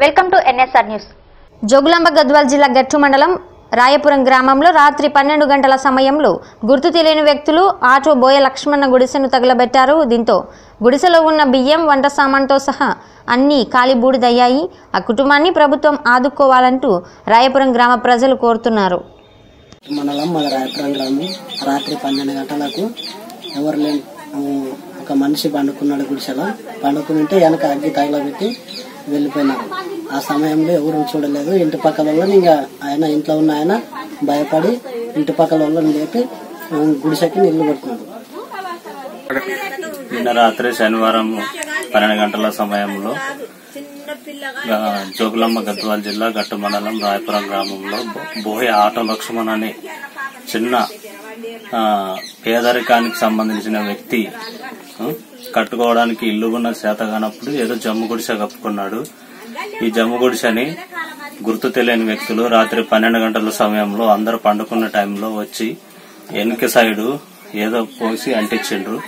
Welcome to NSR news. Jogulamba Gadwal జిల్లా గట్టు మండలం రాయపురం గ్రామంలో రాత్రి పన్నెండు గంటల సమయంలో గుర్తు తెలియని వ్యక్తులు ఆటో బోయ లక్ష్మణ గుడిసెను తగలబెట్టారు. దీంతో గుడిసెలో ఉన్న బియ్యం వంట సామాన్తో సహా అన్నీ కాలిబూడిదయ్యాయి. ఆ కుటుంబాన్ని ప్రభుత్వం ఆదుకోవాలంటూ రాయపురం గ్రామ ప్రజలు కోరుతున్నారు. మండలం మన రాయపురం గ్రామం రాత్రి పన్నెండు గంటలకు ఎవరు ఒక మనిషి పండుకున్నాడు గుడిసెలో. పండుకుని ఉంటే వెనక అగ్గి తగలబెట్టి వెళ్ళిపోయినారు ఆ సమయంలో ఎవరు చూడలేదు. ఇంటి పక్కల వాళ్ళని ఇంకా ఆయన ఇంట్లో ఉన్న ఆయన భయపడి ఇంటి పక్కల వాళ్ళని లేపి గుడిసెకి నీళ్ళు పెడుతున్నాడు నిన్న రాత్రి శనివారం పన్నెండు గంటల సమయంలో జోగులమ్మ గద్వాల్ జిల్లా గట్టు మండలం రాయపురం గ్రామంలో బోయ ఆటో లక్ష్మణ్ అనే చిన్న పేదరికానికి సంబంధించిన వ్యక్తి కట్టుకోవడానికి ఇల్లు ఉన్న చేత కానప్పుడు ఏదో జమ్ము గుడిసె కప్పుకున్నాడు. ఈ జమ్ము గుడిసెని గుర్తు తెలియని వ్యక్తులు రాత్రి పన్నెండు గంటల సమయంలో అందరు పండుకున్న టైంలో వచ్చి వెనుక సైడు ఏదో పోసి అంటించిండ్రు.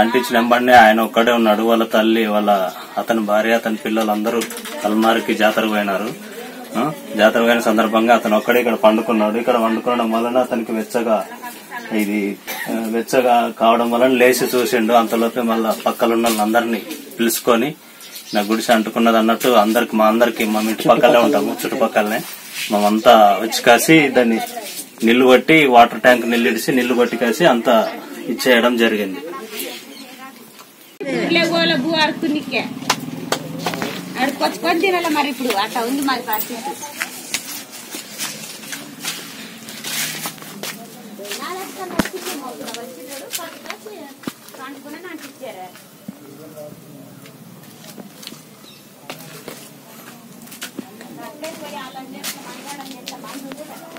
అంటించిన వెంబడినే ఆయన ఒక్కడే ఉన్నాడు. వాళ్ళ తల్లి వాళ్ళ అతని భార్య అతని పిల్లలు అందరూ అల్మారికి జాతర పోయినారు. జాతర పోయిన సందర్భంగా అతను ఒక్కడే ఇక్కడ పండుకున్నాడు. ఇక్కడ పండుకోవడం వలన అతనికి వెచ్చగా ఇది వెచ్చగా కావడం వలన లేచి చూసిండు. అంతలోపే మళ్ళా పక్కన ఉన్న వాళ్ళందరినీ పిలుచుకొని నా గుడిసె అంటుకున్నది అన్నట్టు అందరికి మా అందరికి మా ఇంటి పక్కలే ఉంటాము చుట్టుపక్కలనే. మేమంతా వచ్చి కాసి దాన్ని నిల్లు కొట్టి వాటర్ ట్యాంక్ నిల్లిడిసి నిల్లు బట్టి కాసి అంతా ఇచ్చేయడం జరిగింది. గోల భూ అరుకునికే అడుకొచ్చుకొని తినాలి మరి ఇప్పుడు అట్లా ఉంది మరి పరిస్థితి